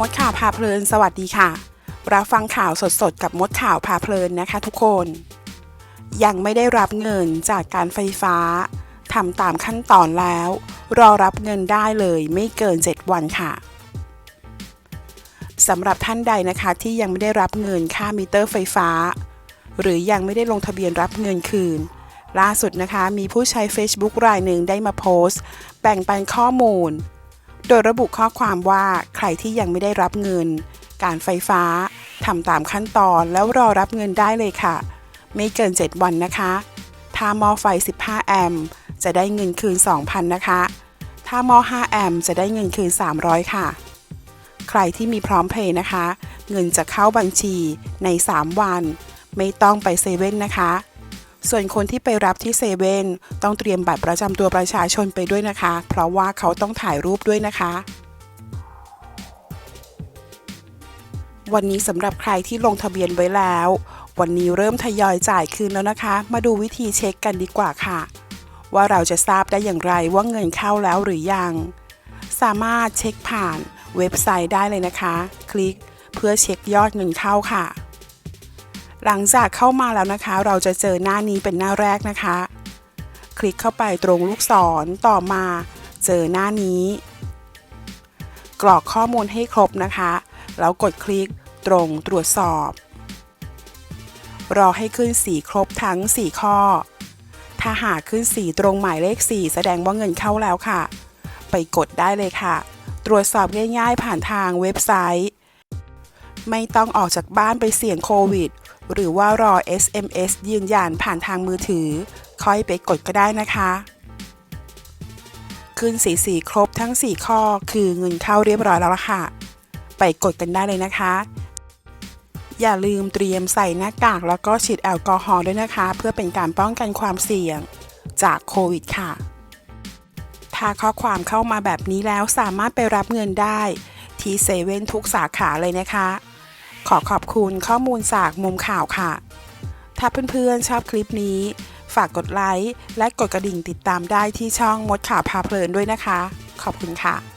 มดข่าวพาเพลินสวัสดีค่ะ รับฟังข่าวสดๆ กับมดข่าวพาเพลินนะคะทุกคน ยังไม่ได้รับเงินจากการไฟฟ้าทำตามขั้นตอนแล้ว รอรับเงินได้เลยไม่เกิน 7 วันค่ะสำหรับท่านใดนะคะที่ยังไม่ได้รับเงินค่ามิเตอร์ไฟฟ้า หรือยังไม่ได้ลงทะเบียนรับเงินคืน ล่าสุดนะคะ มีผู้ใช้ Facebook รายหนึ่งได้มาโพสต์ แบ่งปันข้อมูล โดยระบุข้อความว่าใครที่ยังไม่ได้รับเงิน การไฟฟ้าทำตามขั้นตอนแล้วรอรับเงินได้เลยค่ะ ไม่เกิน 7 วันนะคะ ถ้าหม้อไฟ 15 แอมป์จะได้เงินคืน 2,000 นะคะ ถ้าหม้อ 5 แอมป์จะได้เงินคืน 300 ค่ะ ใครที่มีพร้อมเพย์นะคะ เงินจะเข้าบัญชีใน 3 วัน ไม่ต้องไปเซเว่นนะคะ ส่วนคนที่ไปรับที่เซเว่นต้องเตรียมบัตรประจำตัวประชาชนไปด้วยนะคะ เพราะว่าเขาต้องถ่ายรูปด้วยนะคะ วันนี้สำหรับใครที่ลงทะเบียนไว้แล้ว วันนี้เริ่มทยอยจ่ายคืนแล้วนะคะ มาดูวิธีเช็คกันดีกว่าค่ะ ว่าเราจะทราบได้อย่างไรว่าเงินเข้าแล้วหรือยัง สามารถเช็คผ่านเว็บไซต์ได้เลยนะคะ คลิกเพื่อเช็คยอดเงินเข้าค่ะ หลังจากเข้ามาแล้วนะคะ เราจะเจอหน้านี้เป็นหน้าแรกนะคะ คลิกเข้าไปตรงลูกศรต่อมาเจอหน้านี้ กรอกข้อมูลให้ครบนะคะ แล้วกดคลิกตรงตรวจสอบ รอให้ขึ้นสีครบทั้ง 4 ข้อ ถ้าหากขึ้นสีตรงหมายเลข 4 แสดงว่าเงินเข้าแล้วค่ะ ไปกดได้เลยค่ะ ตรวจสอบง่ายๆผ่านทางเว็บไซต์ ไม่ต้องออกจากบ้านไปเสี่ยงโควิด หรือว่ารอ SMS ยืนยันผ่านทางมือถือ ค่อยไปกดก็ได้นะคะขึ้นสีสีครบทั้ง 4 ข้อคือเงินเข้าเรียบร้อยแล้วล่ะค่ะ ไปกดกันได้เลยนะคะ อย่าลืมเตรียมใส่หน้ากากแล้วก็ฉีดแอลกอฮอล์ด้วยนะคะ เพื่อเป็นการป้องกันความเสี่ยงจากโควิดค่ะ ถ้าข้อความเข้ามาแบบนี้แล้วสามารถไปรับเงินได้ที่เซเว่นทุกสาขาเลยนะคะ ขอขอบคุณข้อมูลจากมุมข่าวค่ะ ถ้าเพื่อนๆชอบคลิปนี้ ฝากกดไลค์และกดกระดิ่งติดตามได้ที่ช่องมดข่าวพาเพลินด้วยนะคะ ขอบคุณค่ะ